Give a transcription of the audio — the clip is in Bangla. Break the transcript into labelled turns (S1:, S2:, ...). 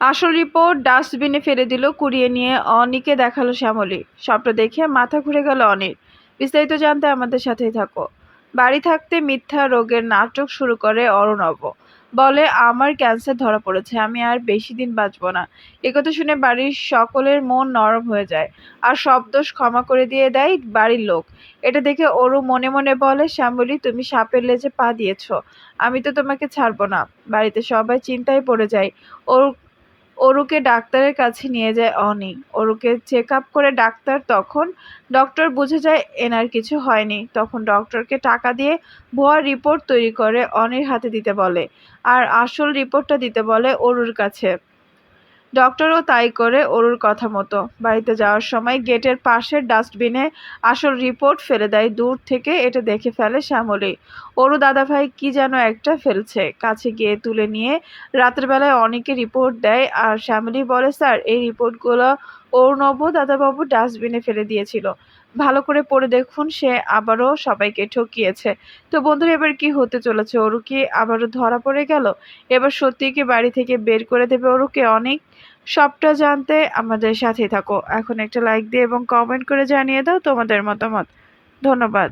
S1: আসল রিপোর্ট ডাস্টবিনে ফেলে দিল, কুড়িয়ে নিয়ে অনিকে দেখাল শ্যামলী। সবটা দেখে মাথা ঘুরে গেল অনির। বিস্তারিত জানতে আমাদের সাথেই থাকো। বাড়ি থাকতে মিথ্যা রোগের নাটক শুরু করে অরণব। বলে, আমার ক্যান্সার ধরা পড়েছে, আমি আর বেশি দিন বাঁচব না। একথা শুনে বাড়ির সকলের মন নরম হয়ে যায় আর সব দোষ ক্ষমা করে দিয়ে দেয় বাড়ির লোক। এটা দেখে ওরু মনে মনে বলে, শ্যামলী, তুমি সাপের লেজে পা দিয়েছ, আমি তো তোমাকে ছাড়বো না। বাড়িতে সবাই চিন্তায় পড়ে যায়। ওর অরুকে ডাক্তারের কাছে নিয়ে যায় অনি। অরুকে চেক আপ করে ডাক্তার তখন ডক্টর বুঝে যায় এনার কিছু হয়নি। তখন ডক্টরকে টাকা দিয়ে ভুয়া রিপোর্ট তৈরি করে অনির হাতে দিতে বলে। আর আসল রিপোর্টটা দিতে বলে অরুর কাছে। ডক্টরও তাই করে অরুর কথা মতো। বাড়িতে যাওয়ার সময় গেটের পাশের ডাস্টবিনে আসল রিপোর্ট ফেলে দেয়। দূর থেকে এটা দেখে ফেলে শ্যামলী। অরু দাদাভাই কি যেন একটা ফেলছে। কাছে গিয়ে তুলে নিয়ে রাতের বেলায় অনেকে রিপোর্ট দেয় আর শ্যামলী বলে, স্যার, এই রিপোর্টগুলো অরুণব দাদাবাবু ডাস্টবিনে ফেলে দিয়েছিল। ভালো করে পড়ে দেখুন, সে আবারও সবাইকে ঠকিয়েছে। তো বন্ধুরা, এবার কি হতে চলেছে? ওরু কি আবারও ধরা পড়ে গেল? এবার সত্যি কি বাড়ি থেকে বের করে দেবে ওরুকে অনেক? সবটা জানতে আমাদের সাথেই থাকো। এখন একটা লাইক দিয়ে এবং কমেন্ট করে জানিয়ে দাও তোমাদের মতামত। ধন্যবাদ।